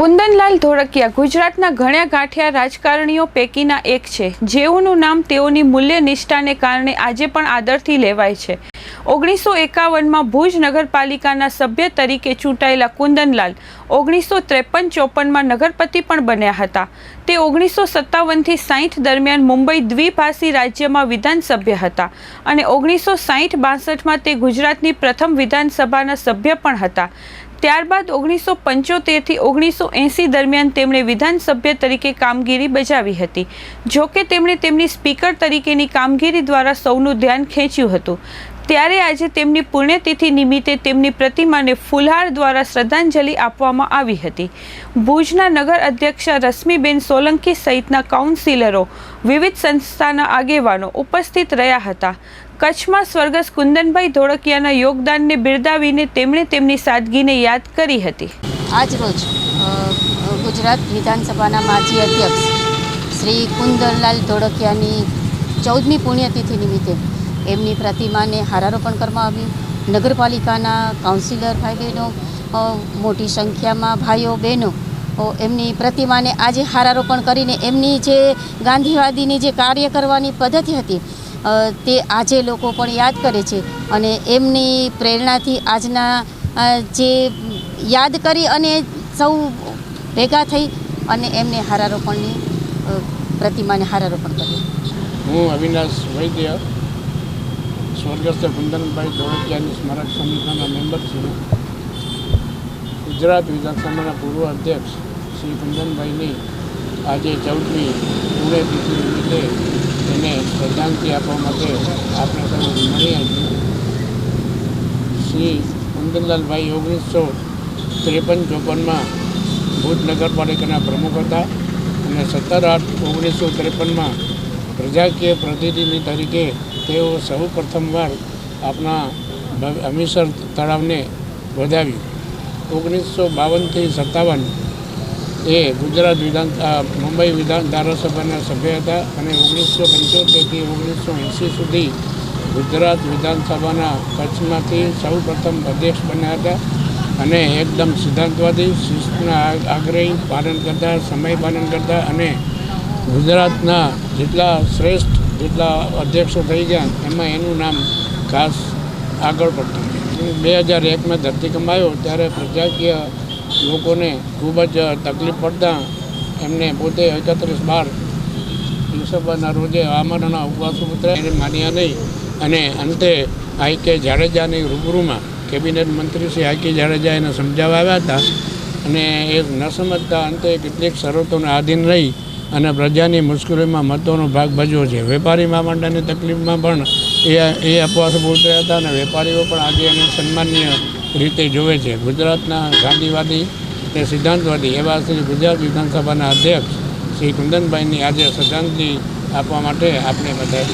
કુંદનલાલ ધોળકિયા ગુજરાતના ઘણા ગાંઠિયા રાજકારણીઓ પૈકીના એક છે. જેઓનું નામ તેઓની મૂલ્ય નિષ્ઠાને કારણે આજે પણ આદરથી લેવાય છે. ઓગણીસો એકાવનમાં ભુજ નગરપાલિકાના સભ્ય તરીકે ચૂંટાયેલા કુંદનલાલ ઓગણીસો ત્રેપન ચોપનમાં નગરપતિ પણ બન્યા હતા. તે ઓગણીસો સત્તાવનથી સાહીઠ દરમિયાન મુંબઈ દ્વિભાષી રાજ્યમાં વિધાનસભ્ય હતા અને ઓગણીસો સાહીઠ બાસઠમાં તે ગુજરાતની પ્રથમ વિધાનસભાના સભ્ય પણ હતા. ત્યારબાદ ઓગણીસો પંચોતેરથી ઓગણીસો એંસી દરમિયાન તેમણે વિધાનસભ્ય તરીકે કામગીરી બજાવી હતી. જોકે તેમણે તેમની સ્પીકર તરીકેની કામગીરી દ્વારા સૌનું ધ્યાન ખેંચ્યું હતું. ત્યારે આજે તેમની પુણ્યતિથિ નિમિત્તે તેમની પ્રતિમાને ફુલહાર દ્વારા શ્રદ્ધાંજલિ આપવામાં આવી હતી. ભુજના નગર અધ્યક્ષા રશ્મિબેન સોલંકી સહિતના કાઉન્સિલરો વિવિધ સંસ્થાના આગેવાનો ઉપસ્થિત રહ્યા હતા. કચ્છમાં સ્વર્ગસ્થ કુંદનભાઈ ધોળકિયાના યોગદાનને બિરદાવીને તેમણે તેમની સાદગીને યાદ કરી હતી. આજરોજ ગુજરાત વિધાનસભાના માજી અધ્યક્ષ શ્રી કુંદનલાલ ધોળકિયાની ચૌદમી પુણ્યતિથિ નિમિત્તે એમની પ્રતિમાને હારારોપણ કરવામાં આવ્યું. નગરપાલિકાના કાઉન્સિલર ભાઈ બહેનો મોટી સંખ્યામાં ભાઈઓ, બહેનો એમની પ્રતિમાને આજે હારારોપણ કરીને એમની જે ગાંધીવાદીની જે કાર્ય કરવાની પદ્ધતિ હતી તે આજે લોકો પણ યાદ કરે છે અને એમની પ્રેરણાથી આજના જે યાદ કરી અને સૌ ભેગા થઈ અને એમને હારારોપણની પ્રતિમાને હારારોપણ કર્યું. હું અવિનાશ વૈદ્ય, સ્વર્ગસ્થ કુંદનભાઈ ધોળકિયાની સ્મારક સમિતિના મેમ્બર છું. ગુજરાત વિધાનસભાના પૂર્વ અધ્યક્ષ શ્રી કુંદનભાઈની આજે ચૌદમી પુણ્યતિથિ નિમિત્તે તેને શ્રદ્ધાંજલિ આપવા માટે આપણે સૌ મળીએ છીએ. શ્રી કુંદનલાલભાઈ ઓગણીસો ત્રેપન ચોપનમાં ભુજ નગરપાલિકાના પ્રમુખ હતા અને સત્તર આઠ ઓગણીસો ત્રેપનમાં પ્રજાકીય પ્રતિનિધિ તરીકે તેઓ સૌ પ્રથમવાર આપણા ભ- તળાવને વધાવ્યું ઓગણીસો બાવનથી સત્તાવન એ ગુજરાત વિધાન મુંબઈ વિધાન ધારાસભાના સભ્ય હતા અને ઓગણીસો પંચોતેરથી ઓગણીસો એંસી સુધી ગુજરાત વિધાનસભાના કચ્છમાંથી સૌ પ્રથમ અધ્યક્ષ બન્યા હતા અને એકદમ સિદ્ધાંતવાદી, શિસ્તના આગ્રહી, પાલન કરતા, સમય પાલન કરતા અને ગુજરાતના જેટલા શ્રેષ્ઠ, જેટલા અધ્યક્ષો થઈ ગયા એમાં એનું નામ ખાસ આગળ પડતું બે હજાર એકમાં ધરતીકંપ આવ્યો ત્યારે પ્રજાકીય લોકોને ખૂબ જ તકલીફ પડતા એમને પોતે એકત્રીસ બાર ડિસેમ્બરના રોજે આમરણના ઉપવાસો એને માન્યા નહીં. અને અંતે આઈ કે જાડેજાની રૂબરૂમાં કેબિનેટ મંત્રી શ્રી આઈ કે જાડેજા એને સમજાવવા આવ્યા હતા. અને એ ન સમજતા અંતે કેટલીક શરતોને આધીન રહી અને પ્રજાની મુશ્કેલીમાં મતોનો ભાગ ભજવો છે. વેપારી મહામંડળની તકલીફમાં પણ એ એ અપવાસો ઉતર્યા હતા અને વેપારીઓ પણ આજે એને સન્માનીય રીતે જોવે છે. ગુજરાતના ગાંધીવાદી અને સિદ્ધાંતવાદી એવા શ્રી ગુજરાત વિધાનસભાના અધ્યક્ષ શ્રી કુંદનભાઈની આજે શ્રદ્ધાંજલિ આપવા માટે આપણે બધા